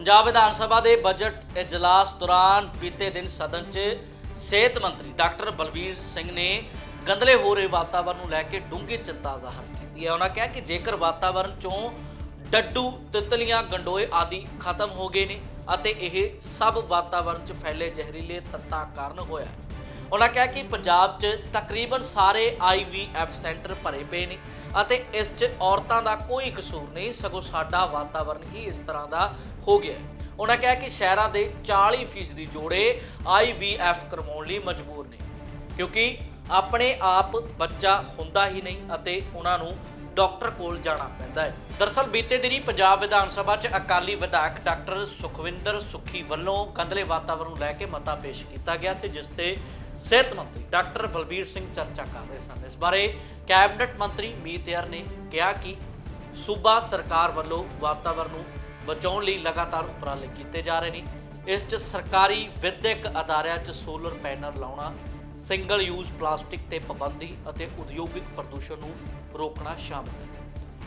ਪੰਜਾਬ ਵਿਧਾਨ ਸਭਾ ਦੇ ਬਜਟ ਇਜਲਾਸ ਦੌਰਾਨ ਬੀਤੇ ਦਿਨ ਸਦਨ 'ਚ ਸਿਹਤ ਮੰਤਰੀ ਡਾਕਟਰ ਬਲਬੀਰ ਸਿੰਘ ਨੇ ਗੰਦਲੇ ਹੋ ਰਹੇ ਵਾਤਾਵਰਣ ਨੂੰ ਲੈ ਕੇ ਡੂੰਘੀ ਚਿੰਤਾ ਜ਼ਾਹਰ ਕੀਤੀ ਹੈ ਉਹਨਾਂ ਕਿਹਾ ਕਿ ਜੇਕਰ ਵਾਤਾਵਰਣ 'ਚੋਂ ਡੱਡੂ, ਤਿਤਲੀਆਂ, ਗੰਡੋਏ ਆਦਿ ਖਤਮ ਹੋ ਗਏ ਨੇ ਅਤੇ ਇਹ ਸਭ ਵਾਤਾਵਰਣ 'ਚ ਫੈਲੇ ਜ਼ਹਿਰੀਲੇ ਤੱਤਾਂ ਕਾਰਨ ਹੋਇਆ ਹੈ। ਉਹਨਾਂ ਕਿਹਾ ਕਿ ਪੰਜਾਬ 'ਚ ਤਕਰੀਬਨ ਸਾਰੇ IVF ਸੈਂਟਰ ਭਰੇ ਪਏ ਨੇ ਅਤੇ ਇਸ 'ਚ ਔਰਤਾਂ ਦਾ ਕੋਈ ਕਸੂਰ ਨਹੀਂ, ਸਗੋਂ ਸਾਡਾ ਵਾਤਾਵਰਣ ਹੀ ਇਸ ਤਰ੍ਹਾਂ ਦਾ ਹੋ ਗਿਆ ਉਹਨਾਂ ਕਿਹਾ ਕਿ ਸ਼ਹਿਰਾਂ ਦੇ 40% ਦੀ ਜੋੜੇ IVF ਕਰਵਾਉਣ ਲਈ ਮਜਬੂਰ ਨੇ, ਕਿਉਂਕਿ ਆਪਣੇ ਆਪ ਬੱਚਾ ਹੁੰਦਾ ਹੀ ਨਹੀਂ ਅਤੇ ਉਹਨਾਂ ਨੂੰ ਡਾਕਟਰ ਕੋਲ ਜਾਣਾ ਪੈਂਦਾ ਹੈ। ਦਰਸਲ ਬੀਤੇ ਦਿਨੀ ਪੰਜਾਬ ਵਿਧਾਨ ਸਭਾ 'ਚ ਅਕਾਲੀ ਵਿਧਾਇਕ ਡਾਕਟਰ ਸੁਖਵਿੰਦਰ ਸੁੱਖੀ ਵੱਲੋਂ ਕੰਦਲੇ ਵਾਤਾਵਰਣ ਨੂੰ ਲੈ ਕੇ ਮਤਾ ਪੇਸ਼ ਕੀਤਾ ਗਿਆ ਸੀ, ਜਿਸ ਤੇ ਸਿਹਤ ਮੰਤਰੀ ਡਾਕਟਰ ਬਲਬੀਰ ਸਿੰਘ ਚਰਚਾ ਕਰ ਰਹੇ ਸਨ। ਇਸ ਬਾਰੇ ਕੈਬਨਿਟ ਮੰਤਰੀ ਮੀਤ ਯਰ ਨੇ ਕਿਹਾ ਕਿ ਸੂਬਾ ਸਰਕਾਰ ਵੱਲੋਂ ਵਾਤਾਵਰਣ ਨੂੰ ਬਚਾਉਣ ਲਈ ਲਗਾਤਾਰ ਉਪਰਾਲੇ ਕੀਤੇ ਜਾ ਰਹੇ ਨੇ। ਇਸ 'ਚ ਸਰਕਾਰੀ ਵਿਦਿਅਕ ਅਦਾਰਿਆਂ 'ਚ ਸੋਲਰ ਪੈਨਲ ਲਾਉਣਾ ਸਿੰਗਲ ਯੂਜ਼ ਪਲਾਸਟਿਕ ਤੇ ਪਾਬੰਦੀ ਅਤੇ ਉਦਯੋਗਿਕ ਪ੍ਰਦੂਸ਼ਣ ਨੂੰ ਰੋਕਣਾ ਸ਼ਾਮਲ ਹੈ।